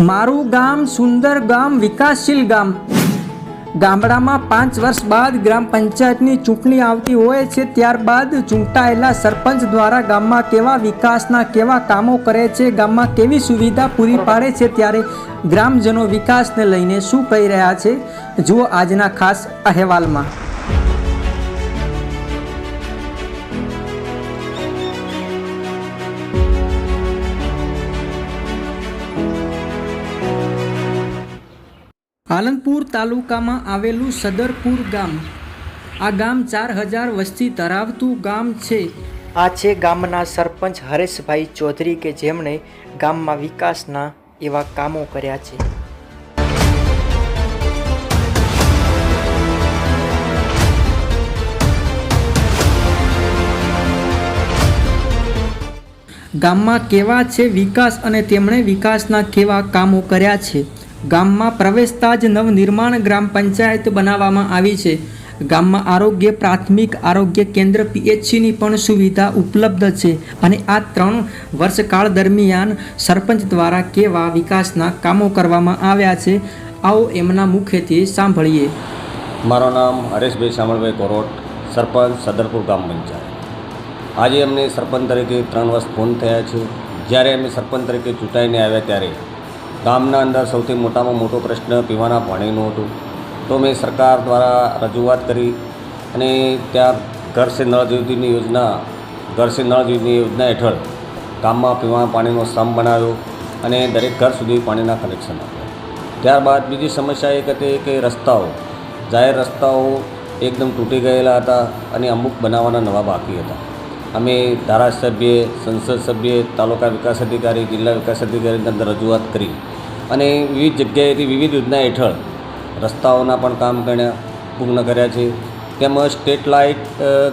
મારું ગામ સુંદર ગામ, વિકાસશીલ ગામ. ગામડામાં પાંચ વર્ષ બાદ ગ્રામ પંચાયતની ચૂંટણી આવતી હોય છે, ત્યારબાદ ચૂંટાયેલા સરપંચ દ્વારા ગામમાં કેવા વિકાસના, કેવા કામો કરે છે, ગામમાં કેવી સુવિધા પૂરી પાડે છે, ત્યારે ગ્રામજનો વિકાસને લઈને શું કહી રહ્યા છે, જુઓ આજના ખાસ અહેવાલમાં. પાલનપુર તાલુકામાં આવેલું સદરપુર ગામ. આ ગામ ચાર હજાર વસ્તી ધરાવતું ગામ છે. આ છે ગામના સરપંચ હરેશભાઈ ચૌધરી કે જેમણે ગામમાં વિકાસના એવા કામો કર્યા છે. ગામમાં કેવા છે વિકાસ અને તેમણે વિકાસના કેવા કામો કર્યા છે? ગામમાં પ્રવેશતા જ નવનિર્માણ ગ્રામ પંચાયત બનાવવામાં આવી છે. ગામમાં આરોગ્ય, પ્રાથમિક આરોગ્ય કેન્દ્ર પીએચસીની પણ સુવિધા ઉપલબ્ધ છે અને આ ત્રણ વર્ષકાળ દરમિયાન સરપંચ દ્વારા કેવા વિકાસના કામો કરવામાં આવ્યા છે, આવો એમના મુખેથી સાંભળીએ. મારું નામ હરેશભાઈ શામળભાઈ કોરોટ, સરપંચ સદરપુર ગામ પંચાયત. આજે અમને સરપંચ તરીકે ત્રણ વર્ષ ફોન થયા છે. જ્યારે અમે સરપંચ તરીકે ચૂંટાઈને આવ્યા ત્યારે ગામના અંદર સૌથી મોટામાં મોટો પ્રશ્ન પીવાના પાણીનો હતો. તો મેં સરકાર દ્વારા રજૂઆત કરી અને ત્યાં ઘર સે નળ જ્યોતિની યોજના, ઘર સે નળ જ્યોતિની યોજના હેઠળ ગામમાં પીવાના પાણીનો સ્તંભ બનાવ્યો અને દરેક ઘર સુધી પાણીના કનેક્શન આપ્યા. ત્યારબાદ બીજી સમસ્યા એક હતી કે રસ્તાઓ, જાહેર રસ્તાઓ એકદમ તૂટી ગયેલા હતા અને અમુક બનાવવાના નવા બાકી હતા. અમે ધારાસભ્ય, સંસદ સભ્ય, તાલુકા વિકાસ અધિકારી, જિલ્લા વિકાસ અધિકારીની અંદર રજૂઆત કરી અને વિવિધ જગ્યાએથી વિવિધ યોજના હેઠળ રસ્તાઓના પણ કામ કર્યા પૂર્ણ કર્યા છે. તેમજ સ્ટેટ લાઇટ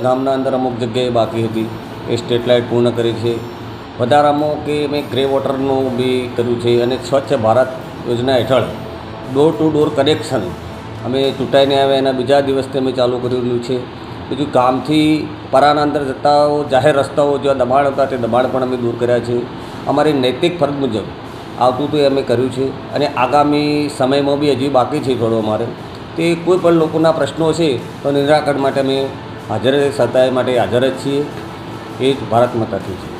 ગામના અંદર અમુક જગ્યાએ બાકી હતી. એ સ્ટેટ લાઇટ પૂર્ણ કરી છે. વધારામાં કે મેં ગ્રે વોટરનું બી કર્યું છે અને સ્વચ્છ ભારત યોજના હેઠળ ડોર ટુ ડોર કનેક્શન અમે ચૂંટાઈને આવ્યા એના બીજા દિવસથી અમે ચાલુ કરેલું છે. બીજું ગામથી પરાના અંદર જતા જાહેર રસ્તાઓ જે દબાણ હતા, તે દબાણ પણ અમે દૂર કર્યા છે. અમારી નૈતિક ફરજ મુજબ આવતું તો અમે કર્યું છે. અને આગામી સમયમાં બી હજી બાકી છે થોડો અમારે. તે કોઈ પણ લોકોના પ્રશ્નો છે, તો નિરાકરણ માટે અમે હાજર સત્તાએ માટે હાજર જ છીએ. એ જ ભારત માતાથી છે.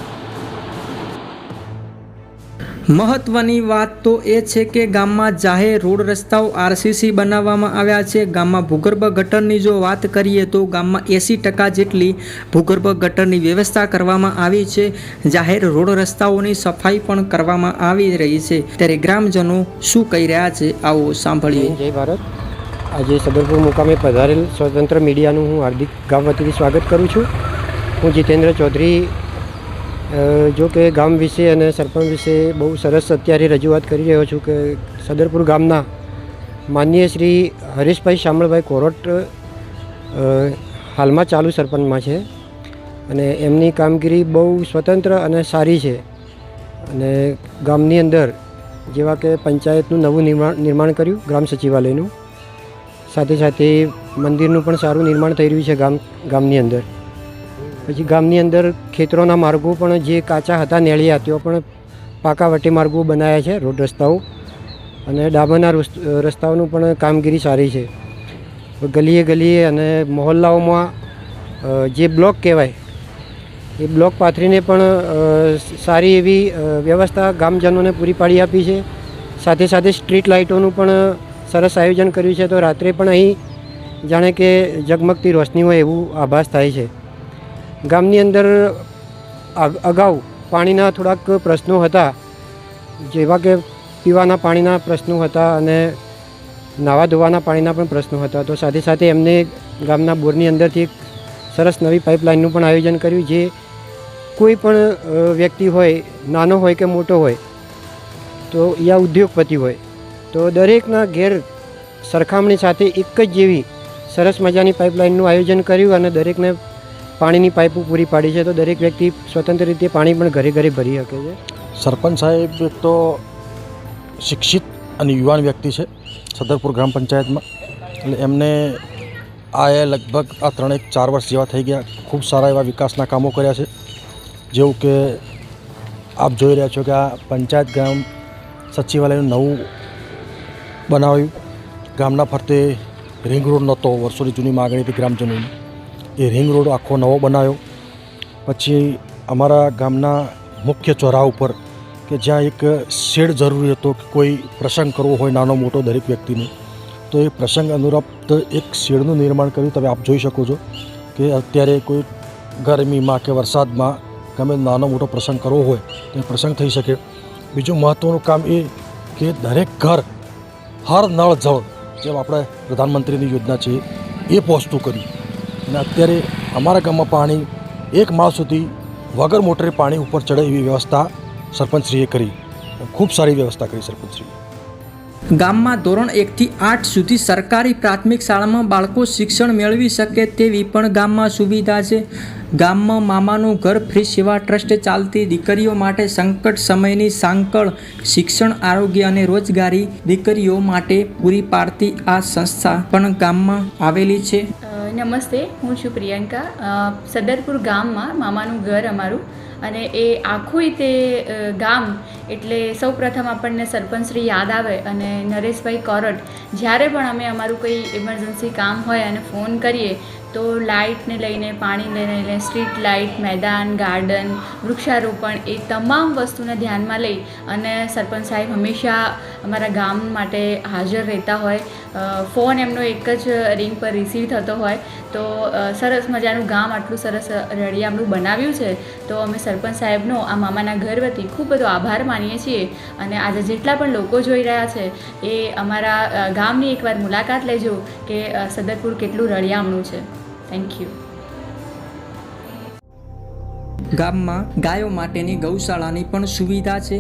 મહત્વની વાત તો એ છે કે ગામમાં જાહેર રોડ રસ્તાઓ આરસીસી બનાવવામાં આવ્યા છે. ગામમાં ભૂગર્ભ ગટરની જો વાત કરીએ તો ગામમાં એંસી ટકા જેટલી ભૂગર્ભ ગટરની વ્યવસ્થા કરવામાં આવી છે. જાહેર રોડ રસ્તાઓની સફાઈ પણ કરવામાં આવી રહી છે. ત્યારે ગ્રામજનો શું કહી રહ્યા છે આવો સાંભળીએ. જય ભારત. આજે સદરપુર મુકામે પધારેલ સ્વતંત્ર મીડિયાનું હું હાર્દિક ગામ વતીથી સ્વાગત કરું છું. હું જીતેન્દ્ર ચૌધરી જો કે ગામ વિશે અને સરપંચ વિશે બહુ સરસ અત્યારે રજૂઆત કરી રહ્યો છું કે સદરપુર ગામના માનનીય શ્રી હરીશભાઈ શામળભાઈ કોરોટ હાલમાં ચાલુ સરપંચમાં છે અને એમની કામગીરી બહુ સ્વતંત્ર અને સારી છે. અને ગામની અંદર જેવા કે પંચાયતનું નવું નિર્માણ નિર્માણ કર્યું ગ્રામ સચિવાલયનું, સાથે સાથે મંદિરનું પણ સારું નિર્માણ થઈ રહ્યું છે ગામ, ગામની અંદર. પછી ગામની અંદર ખેતરોના માર્ગો પણ જે કાચા હતા, નેળિયા, તેઓ પણ પાકા વટી માર્ગો બનાવ્યા છે, રોડ રસ્તાઓ. અને ડાબાના રસ- રસ્તાઓનું પણ કામગીરી સારી છે. ગલીએ ગલીએ અને મહોલ્લાઓમાં જે બ્લોક કહેવાય, એ બ્લોક પાથરીને પણ સારી એવી વ્યવસ્થા ગામજનોને પૂરી પાડી આપી છે. સાથે સાથે સ્ટ્રીટ લાઇટોનું પણ સરસ આયોજન કર્યું છે. તો રાત્રે પણ અહીં જાણે કે ઝગમગતી રોશની હોય એવું આભાસ થાય છે. ગામની અંદર અગાઉ પાણીના થોડાક પ્રશ્નો હતા. જેવા કે પીવાના પાણીના પ્રશ્નો હતા અને નાવા ધોવાના પાણીના પણ પ્રશ્નો હતા. તો સાથે સાથે એમને ગામના બોરની અંદરથી એક સરસ નવી પાઇપલાઇનનું પણ આયોજન કર્યું જે કોઈ પણ વ્યક્તિ હોય, નાનો હોય કે મોટો હોય, તો યા ઉદ્યોગપતિ હોય, તો દરેકના ઘેર સરખામણી સાથે એક જ જેવી સરસ મજાની પાઇપલાઇનનું આયોજન કર્યું અને દરેકને પાણીની પાઇપો પૂરી પાડી છે, તો દરેક વ્યક્તિ સ્વતંત્ર રીતે પાણી પણ ઘરે ઘરે ભરી શકે છે. સરપંચ સાહેબ એક તો શિક્ષિત અને યુવાન વ્યક્તિ છે, સદરપુર ગ્રામ પંચાયતમાં. એટલે એમને આ લગભગ આ ત્રણેક ચાર વર્ષ જેવા થઈ ગયા, ખૂબ સારા એવા વિકાસના કામો કર્યા છે. જેવું કે આપ જોઈ રહ્યા છો કે આ પંચાયત ગ્રામ સચિવાલયનું નવું બનાવ્યું. ગામના ફરતે રિંગ રોડ નહોતો, વર્ષોની જૂની માગણી હતી ગ્રામજનોની. એ રિંગ રોડ આખો નવો બનાવ્યો પછી અમારા ગામના મુખ્ય ચોરા ઉપર કે જ્યાં એક શેડ જરૂરી હતો કે કોઈ પ્રસંગ કરવો હોય નાનો મોટો દરેક વ્યક્તિને, તો એ પ્રસંગ અનુરૂપ એક શેડનું નિર્માણ કર્યું. તમે આપ જોઈ શકો છો કે અત્યારે કોઈ ગરમીમાં કે વરસાદમાં ગમે નાનો મોટો પ્રસંગ કરવો હોય તો એ પ્રસંગ થઈ શકે. બીજું મહત્ત્વનું કામ એ કે દરેક ઘર હર નળ જળ, જેમ આપણે પ્રધાનમંત્રીની યોજના છે, એ પહોંચતું કર્યું. અને અત્યારે અમારા ગામમાં પાણી એક માળ સુધી વગર મોટરે પાણી ઉપર ચડે એવી વ્યવસ્થા સરપંચશ્રીએ કરી. ખૂબ સારી વ્યવસ્થા કરી સરપંચશ્રીએ. ગામમાં ધોરણ એકથી આઠ સુધી સરકારી પ્રાથમિક શાળામાં બાળકો શિક્ષણ મેળવી શકે તેવી પણ ગામમાં સુવિધા છે. ગામમાં મામાનું ઘર ફ્રી સેવા ટ્રસ્ટ ચાલતી દીકરીઓ માટે સંકટ સમયની સાંકળ, શિક્ષણ, આરોગ્ય અને રોજગારી દીકરીઓ માટે પૂરી પાડતી આ સંસ્થા પણ ગામમાં આવેલી છે. નમસ્તે, હું છું પ્રિયંકા. સદરપુર ગામમાં મામાનું ઘર અમારું અને એ આખું તે ગામ એટલે સૌ પ્રથમ આપણને સરપંચશ્રી યાદ આવે અને નરેશભાઈ કોરટ જ્યારે પણ અમે અમારું કંઈ ઇમરજન્સી કામ હોય અને ફોન કરીએ તો લાઇટને લઈને, પાણીને લઈને, સ્ટ્રીટ લાઇટ, મેદાન, ગાર્ડન, વૃક્ષારોપણ એ તમામ વસ્તુને ધ્યાનમાં લઈ અને સરપંચ સાહેબ હંમેશા અમારા ગામ માટે હાજર રહેતા હોય. ફોન એમનો એક જ રિંગ પર રિસીવ થતો હોય. તો સરસ મજાનું ગામ આટલું સરસ રળિયામણું બનાવ્યું છે. તો અમે સરપંચ સાહેબનો, આ મામાના ઘર વતી ખૂબ બધો આભાર માનીએ છીએ. અને આજે જેટલા પણ લોકો જોઈ રહ્યા છે, એ અમારા ગામની એકવાર મુલાકાત લેજો. કે સદતપુર કેટલું રળિયામણું છે. થેન્ક યુ ગામમાં ગાયો માટેની ગૌશાળાની પણ સુવિધા છે.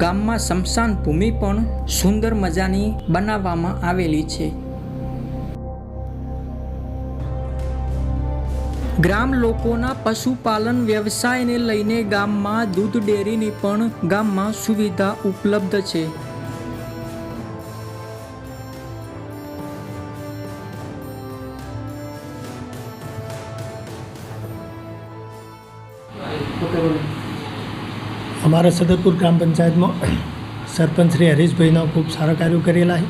ગામમાં સ્મશાન ભૂમિ પણ સુંદર મજાની બનાવવામાં આવેલી છે. ગ્રામ લોકોના પશુપાલન વ્યવસાયને લઈને ગામમાં દૂધ ડેરીની પણ ગામમાં સુવિધા ઉપલબ્ધ છે. અમારા સદરપુર ગ્રામ પંચાયતમાં સરપંચ શ્રી હરીશભાઈના ખૂબ સારા કાર્યો કરેલા છે.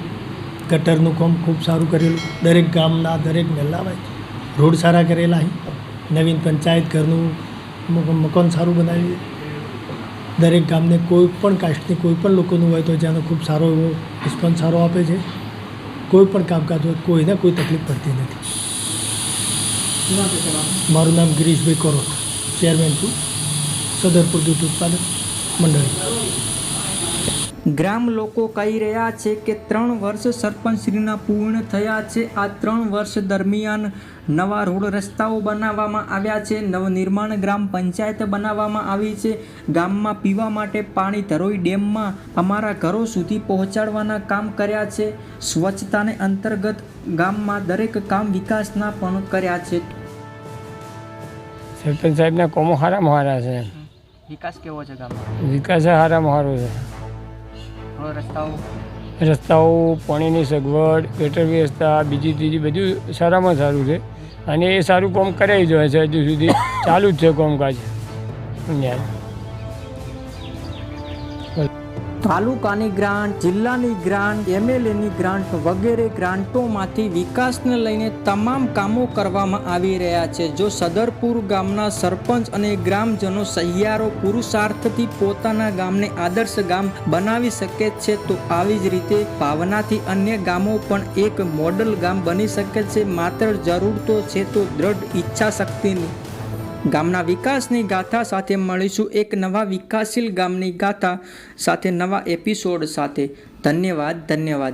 ગટરનું કામ ખૂબ સારું કરેલું. દરેક ગામના દરેક મહેલામાં રોડ સારા કરેલા છે. નવીન પંચાયત ઘરનું મકાન સારું બનાવ્યું દરેક ગામને કોઈ પણ કાસ્ટની કોઈ પણ લોકોનું હોય તો જ્યાંનો ખૂબ સારો એવો રિસ્પોન્સ સારો આપે છે. કોઈ પણ કામકાજ હોય કોઈને કોઈ તકલીફ પડતી નથી. મારું નામ ગિરીશભાઈ કોરોટ ચેરમેન છું, સદરપુર દૂધ ઉત્પાદક મંડળી. ગ્રામ લોકો કહી રહ્યા છે કે ત્રણ વર્ષ સરપંચશ્રીના પૂર્ણ થયા છે. આ ત્રણ વર્ષ દરમિયાન નવા રોડ રસ્તાઓ બનાવવામાં આવ્યા છે. નવનિર્માણ ગ્રામ પંચાયત બનાવવામાં આવી છે. ગામમાં પીવા માટે પાણી ધરોઈ ડેમમાં અમારા ઘરો સુધી પહોંચાડવાના કામ કર્યા છે. સ્વચ્છતાને અંતર્ગત ગામમાં દરેક કામ વિકાસના પણ કર્યા છે. સરપંચ સાહેબના કોમો હારા હારા છે. વિકાસ કેવો છે ગામમાં? વિકાસ હારા મહારો છે. રસ્તાઓ? પાણીની સગવડ, ગટર વ્યવસ્થા, બીજી ત્રીજી બધું સારામાં સારું છે. અને એ સારું કામ કરાવી જોઈએ છે હજુ સુધી. ચાલુ જ છે કામકાજ. ન્યાય. તાલુકાની ગ્રાન્ટ, જિલ્લાની ગ્રાન્ટ, એમએલએની ગ્રાન્ટ વગેરે ગ્રાન્ટોમાંથી વિકાસને લઈને તમામ કામો કરવામાં આવી રહ્યા છે. જો સદરપુર ગામના સરપંચ અને ગ્રામજનો સહિયારો પુરુષાર્થથી પોતાના ગામને આદર્શ ગામ બનાવી શકે છે, તો આવી જ રીતે ભાવનાથી અન્ય ગામો પણ એક મોડલ ગામ બની શકે છે. માત્ર જરૂર તો છે, તો દ્રઢ ઈચ્છા શક્તિની ગામના વિકાસની ગાથા સાથે મળીશું એક નવા વિકાસશીલ ગામની ગાથા સાથે, નવા એપિસોડ સાથે. ધન્યવાદ ધન્યવાદ.